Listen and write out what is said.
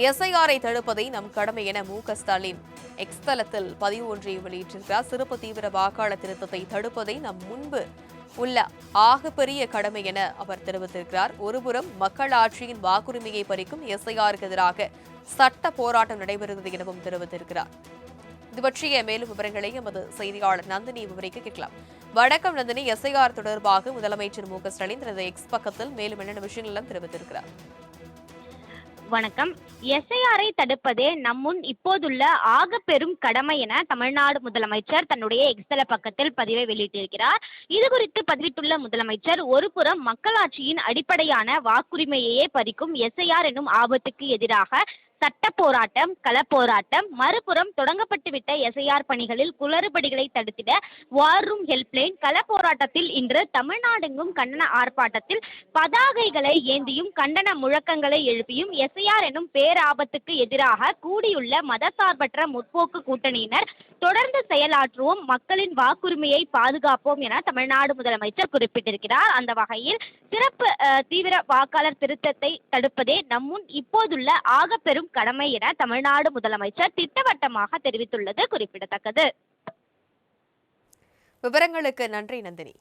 எஸ்ஐஆரை தடுப்பதை நம் கடமை என மு க ஸ்டாலின். எக்ஸ் தளத்தில் பதிவு ஒன்றை வெளியிட்டிருக்கிறார். சிறப்பு தீவிர வாக்காளர் திருத்தத்தை தடுப்பதை நம் முன்பு உள்ள ஆகப்பெரிய கடமை என அவர் தெரிவித்திருக்கிறார். ஒருபுறம் மக்கள் ஆட்சியின் வாக்குரிமையை பறிக்கும் எஸ்ஐஆருக்கு எதிராக சட்ட போராட்டம் நடைபெறுகிறது எனவும் தெரிவித்திருக்கிறார். இது பற்றிய மேலும் விவரங்களை எமது செய்தியாளர் நந்தினி விவரிக்க கேட்கலாம். வணக்கம் நந்தினி. எஸ்ஐஆர் தொடர்பாக முதலமைச்சர் மு க ஸ்டாலின் தனது எக்ஸ் பக்கத்தில் மேலும் என்னென்ன விஷயங்கள் எல்லாம் தெரிவித்திருக்கிறார்? வணக்கம். எஸ்ஐஆரை தடுப்பதே நம்முன் இப்போதுள்ள ஆக பெரும் கடமை என தமிழ்நாடு முதலமைச்சர் தன்னுடைய எக்ஸல பக்கத்தில் பதிவை வெளியிட்டிருக்கிறார். இது குறித்து பதிவிட்டுள்ள முதலமைச்சர் ஒருபுறம் மக்களாட்சியின் அடிப்படையான வாக்குரிமையையே பறிக்கும் எஸ்ஐஆர் என்னும் ஆபத்துக்கு எதிராக சட்ட போராட்டம் களப்போராட்டம் மறுபுறம் தொடங்கப்பட்டுவிட்ட எஸ்ஐஆர் பணிகளில் குளறுபடிகளை தடுத்திட வார் ரூம் ஹெல்ப்லைன் களப்போராட்டத்தில் இன்று தமிழ்நாடெங்கும் கண்டன ஆர்ப்பாட்டத்தில் பதாகைகளை ஏந்தியும் கண்டன முழக்கங்களை எழுப்பியும் எஸ்ஐஆர் எனும் பேராபத்துக்கு எதிராக கூடியுள்ள மதசார்பற்ற முற்போக்கு கூட்டணியினர் தொடர்ந்து செயலாற்றுவோம் மக்களின் வாக்குரிமையை பாதுகாப்போம் என தமிழ்நாடு முதலமைச்சர் குறிப்பிட்டிருக்கிறார். அந்த வகையில் சிறப்பு தீவிர வாக்காளர் திருத்தத்தை தடுப்பதே நம்முன் இப்போதுள்ள ஆக பெரும் கடமை என தமிழ்நாடு முதலமைச்சர் திட்டவட்டமாக தெரிவித்துள்ளது குறிப்பிடத்தக்கது. விவரங்களுக்கு நன்றி நந்தினி.